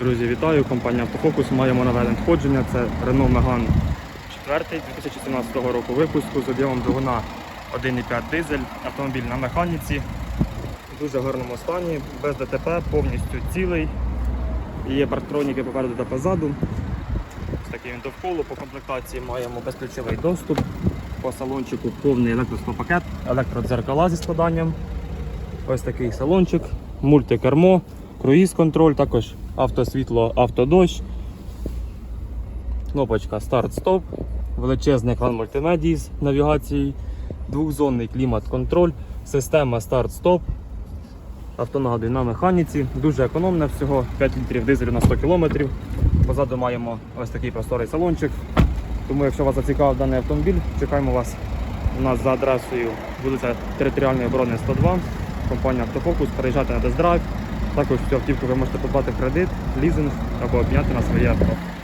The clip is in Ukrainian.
Друзі, вітаю! Компанія Автофокус. Маємо нове надходження. Це Renault Megane 4 2017 року випуску з об'ємом двигуна 1,5 дизель. Автомобіль на механіці. В дуже гарному стані, без ДТП, повністю цілий. Є парктроніки попереду та позаду. Ось такий він довколу. По комплектації маємо безключовий доступ. По салончику повний електросклопакет, електродзеркала зі складанням. Ось такий салончик, мультикермо, круїз-контроль, також автосвітло, автодощ. Кнопочка старт-стоп, величезний екран мультимедії з навігацією, двохзонний клімат-контроль, система старт-стоп. Авто нагадую на механіці, дуже економне всього, 5 літрів дизелю на 100 км. Позаду маємо ось такий просторий салончик. Тому якщо вас зацікавив даний автомобіль, чекаємо вас у нас за адресою вулиця Територіальної оборони 102, компанія Автофокус, переїжджайте на тест-драйв. Також цю автівку ви можете придбати в кредит, лізинг або обміняти на своє авто.